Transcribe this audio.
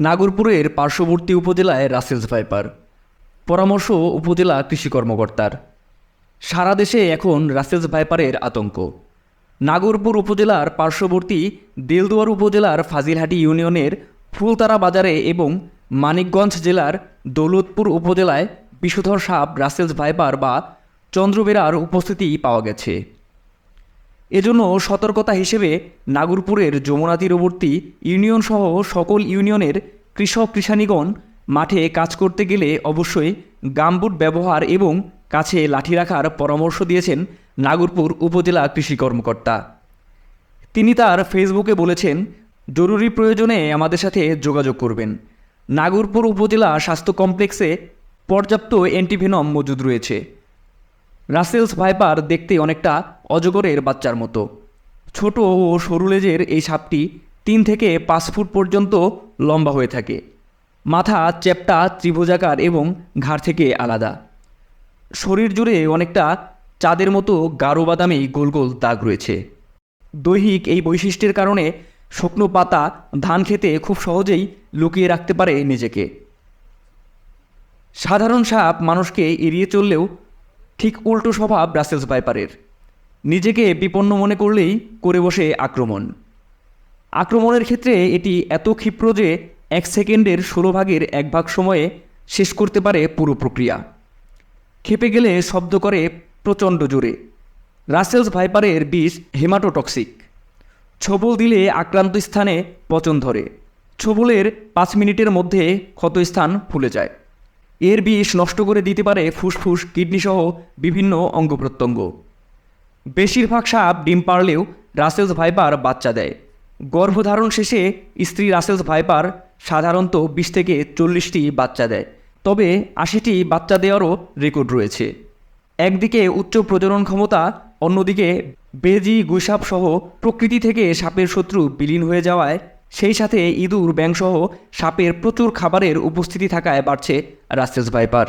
নাগরপুরের পার্শ্ববর্তী উপজেলায় Russell's viper. পরামর্শ উপজেলা কৃষি কর্মকর্তার। সারা দেশে এখন রাসেলস ভাইপারের আতঙ্ক। নাগরপুর উপজেলার পার্শ্ববর্তী দেলদুয়ার উপজেলার ফাজিলহাটি ইউনিয়নের ফুলতারা বাজারে এবং মানিকগঞ্জ জেলার দৌলতপুর উপজেলায় বিষধর সাপ রাসেলস ভাইপার বা চন্দ্রবেরার উপস্থিতি পাওয়া গেছে। এজন্য সতর্কতা হিসেবে নাগরপুরের যমুনা তীরবর্তী ইউনিয়নসহ সকল ইউনিয়নের কৃষক কৃষানীগণ মাঠে কাজ করতে গেলে অবশ্যই গামবুট ব্যবহার এবং কাছে লাঠি রাখার পরামর্শ দিয়েছেন নাগরপুর উপজেলা কৃষি কর্মকর্তা। তিনি তার ফেসবুকে বলেছেন, জরুরি প্রয়োজনে আমাদের সাথে যোগাযোগ করবেন। নাগরপুর উপজেলা স্বাস্থ্য কমপ্লেক্সে পর্যাপ্ত অ্যান্টিভেনম মজুদ রয়েছে। রাসেলস ভাইপার দেখতে অনেকটা অজগরের বাচ্চার মতো। ছোট ও সরু লেজের এই সাপটি তিন থেকে পাঁচ ফুট পর্যন্ত লম্বা হয়ে থাকে। মাথা, চ্যাপ্টা ত্রিভুজাকার এবং ঘাড় থেকে আলাদা। শরীর জুড়ে অনেকটা চাঁদের মতো গাঢ় বাদামি গোল গোল দাগ রয়েছে। দৈহিক এই বৈশিষ্ট্যের কারণে শুকনো পাতা ধান খেতে খুব সহজেই লুকিয়ে রাখতে পারে নিজেকে। সাধারণ সাপ মানুষকে এড়িয়ে চললেও ঠিক উল্টো স্বভাব ব্রাসেলস ভাইপারের। নিজেকে বিপন্ন মনে করলেই করে বসে আক্রমণ। আক্রমণের ক্ষেত্রে এটি এত ক্ষিপ্র যে এক সেকেন্ডের ষোলো ভাগের এক ভাগ সময়ে শেষ করতে পারে পুরো প্রক্রিয়া। খেপে গেলে শব্দ করে প্রচণ্ড জোরে। রাসেলস ভাইপারের বিষ হেমাটোটক্সিক। ছবল দিলে আক্রান্ত স্থানে পচন ধরে। ছবলের পাঁচ মিনিটের মধ্যে ক্ষতস্থান ফুলে যায়। এর বিষ নষ্ট করে দিতে পারে ফুসফুস, কিডনিসহ বিভিন্ন অঙ্গ প্রত্যঙ্গ বেশিরভাগ সাপ ডিম পারলেও রাসেলস ভাইপার বাচ্চা দেয়। গর্ভধারণ শেষে স্ত্রী রাসেলস ভাইপার সাধারণত বিশ থেকে চল্লিশটি বাচ্চা দেয়, তবে আশিটি বাচ্চা দেওয়ারও রেকর্ড রয়েছে। একদিকে উচ্চ প্রজনন ক্ষমতা, অন্যদিকে বেজি গুসাপ সহ প্রকৃতি থেকে সাপের শত্রু বিলীন হয়ে যাওয়ায় সেই সাথে ইঁদুর ব্যাংসহ সাপের প্রচুর খাবারের উপস্থিতি থাকায় বাড়ছে রাসেলস ভাইপার।